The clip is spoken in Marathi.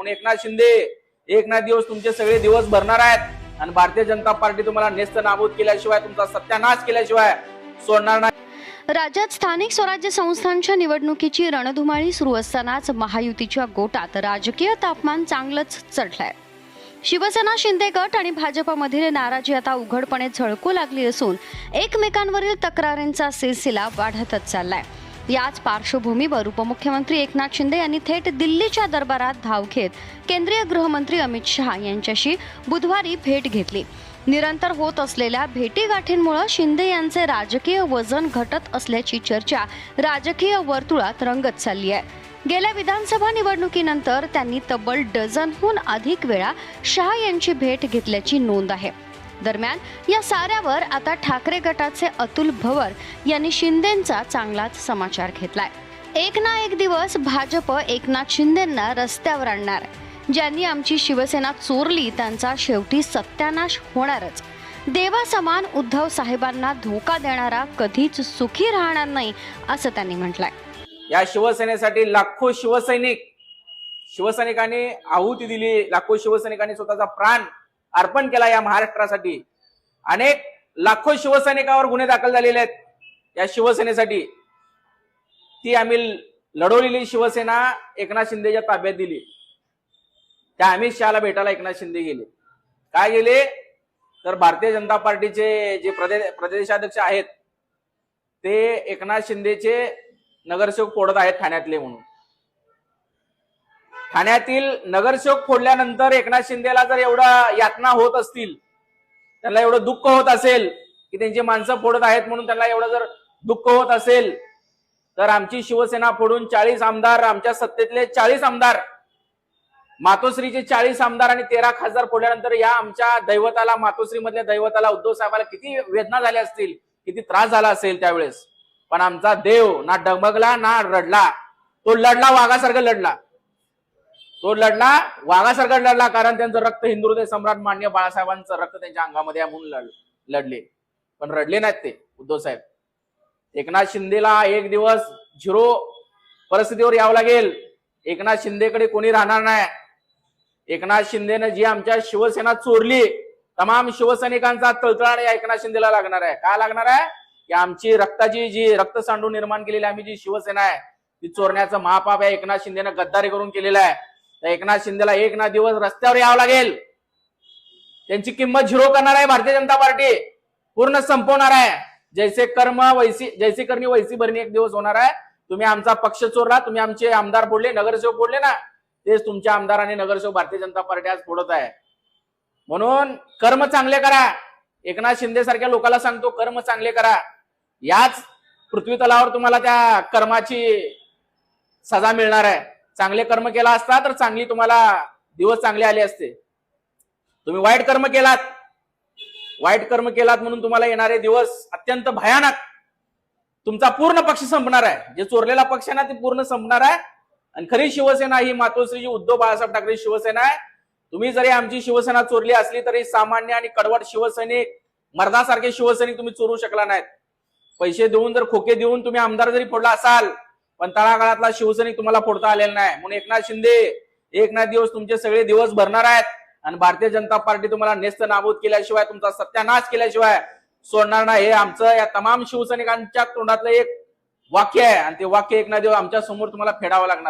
म्हणून एकनाथ शिंदे एकनाथ दिवस तुमचे सगळे दिवस भरणार आहेत. आणि भारतीय जनता पार्टी तुम्हाला नेस्त नाबूद केल्याशिवाय तुमचा सत्यानाश केल्याशिवाय सोडणार नाही. राज्यात स्थानिक स्वराज्य संस्थांच्या निवडणुकीची रणधुमाळी सुरू असतानाच महायुतीच्या गोटात राजकीय तापमान चांगलंच चढलंय. शिवसेना शिंदे गट आणि भाजपमधील नाराजी आता उघडपणे झळकू लागली असून एकमेकांवरील तक्रारींचा सिलसिला वाढतच चाललाय. याच पार्श्वभूमीवर उपमुख्यमंत्री एकनाथ शिंदे यांनी थेट दिल्लीच्या दरबारात धाव घेत केंद्रीय गृहमंत्री अमित शहा यांच्याशी बुधवारी भेट घेतली. निरंतर होत असलेल्या भेटीगाठींमुळे शिंदे यांचे राजकीय वजन घटत असल्याची चर्चा राजकीय वर्तुळात रंगत चालली आहे. गेल्या विधानसभा निवडणुकीनंतर त्यांनी तब्बल डझनहून अधिक वेळा शहा यांची भेट घेतल्याची नोंद आहे. दरम्यान या साऱ्यावर आता ठाकरे गटाचे अतुल भवर यांनी शिंदेंचा चांगलाच समाचार घेतलाय. एक ना एक दिवस भाजप एकनाथ शिंदेंना रस्त्यावर आणणार. ज्यांनी आमची शिवसेना चोरली त्यांचा शेवटी सत्यानाश होणारच. देवासमान उद्धव साहेबांना धोका देणारा कधीच सुखी राहणार नाही असं त्यांनी म्हटलंय. या शिवसेनेसाठी लाखो शिवसैनिक शिवसैनिकांनी आहुती दिली लाखो शिवसैनिकांनी स्वतःचा प्राण अर्पण केला या महाराष्ट्रासाठी. अनेक लाखो शिवसैनिकावर गुन्हे दाखल झालेले आहेत. या शिवसेनेसाठी ती आम्ही लढवलेली शिवसेना एकनाथ शिंदेच्या ताब्यात दिली. त्या अमित शहाला भेटायला एकनाथ शिंदे गेले. काय गेले? तर भारतीय जनता पार्टीचे जे प्रदेश प्रदेशाध्यक्ष आहेत ते एकनाथ शिंदेचे नगरसेवक फोडत आहेत ठाण्यातले म्हणून. ठाण्यातील नगरसेवक फोडल्यानंतर एकनाथ शिंदेला जर एवढा यातना होत असतील त्यांना एवढं दुःख होत असेल की त्यांची माणसं फोडत आहेत म्हणून त्यांना एवढं जर दुःख होत असेल तर आमची शिवसेना फोडून चाळीस आमदार आमच्या सत्तेतले चाळीस आमदार मातोश्रीचे चाळीस आमदार आणि तेरा खासदार फोडल्यानंतर या आमच्या दैवताला मातोश्री मधल्या दैवताला उद्धव साहेबाला किती वेदना झाल्या असतील किती त्रास झाला असेल त्यावेळेस. पण आमचा देव ना डगमगला ना रडला तो लढला वाघासारखं लढला. तो लढला वाघासारखा लढला कारण त्यांचं रक्त हिंदू सम्राट मान्य बाळासाहेबांचं रक्त त्यांच्या अंगामध्ये म्हणून लढले. पण रडले नाहीत ते उद्धव साहेब. एकनाथ शिंदेला एक दिवस झिरो परिस्थितीवर यावं लागेल. एकनाथ शिंदेकडे कोणी राहणार नाही. एकनाथ शिंदेनं जी आमच्या शिवसेना चोरली तमाम शिवसैनिकांचा तळतळाण या एकनाथ शिंदेला लागणार आहे. काय लागणार आहे? की आमची रक्ताची जी रक्त सांडून निर्माण केलेली आम्ही जी शिवसेना आहे ती चोरण्याचं महापाप या एकनाथ शिंदेनं गद्दारी करून केलेलं आहे. तर एकनाथ शिंदेला एक ना दिवस रस्त्यावर यावं लागेल. त्यांची किंमत झिरो करणार आहे भारतीय जनता पार्टी. पूर्ण संपवणार आहे. जैसे कर्म वैसी जैसे करणी वैसी भरणी एक दिवस होणार आहे. तुम्ही आमचा पक्ष चोरला तुम्ही आमचे आमदार फोडले नगरसेवक फोडले ना तेच तुमच्या आमदार आणि नगरसेवक भारतीय जनता पार्टी आज फोडत आहे. म्हणून कर्म चांगले करा. एकनाथ शिंदे सारख्या लोकांना सांगतो कर्म चांगले करा. याच पृथ्वी तलावर तुम्हाला त्या कर्माची सजा मिळणार आहे. चांगले कर्म केला असता तर चांगली तुम्हाला दिवस चांगले आले असते. तुम्ही वाईट कर्म केलात. वाईट कर्म केलात म्हणून तुम्हाला येणारे दिवस अत्यंत भयानक. तुमचा पूर्ण पक्ष संपणार आहे. जे चोरलेला पक्ष आहे ना ते पूर्ण संपणार आहे. आणि खरी शिवसेना ही मातोश्रीजी उद्धव बाळासाहेब ठाकरे शिवसेना आहे. तुम्ही जरी आमची शिवसेना चोरली असली तरी सामान्य आणि कडवट शिवसैनिक मर्दासारखे शिवसैनिक तुम्ही चोरू शकला नाहीत. पैसे देऊन जर खोके देऊन तुम्ही आमदार जरी फोडला असाल पण तळागाळातला शिवसैनिक तुम्हाला फोडता आलेला नाही. म्हणून एकनाथ शिंदे एकनाथ दिवस तुमचे सगळे दिवस भरणार आहेत. आणि भारतीय जनता पार्टी तुम्हाला नेस्त नाबूद केल्याशिवाय तुमचा सत्यानाश केल्याशिवाय सोडणार नाही. हे आमचं या तमाम शिवसैनिकांच्या तोंडातलं एक वाक्य आहे. आणि ते वाक्य एकनाथ दिवस आमच्यासमोर तुम्हाला फेडावं लागणार आहे.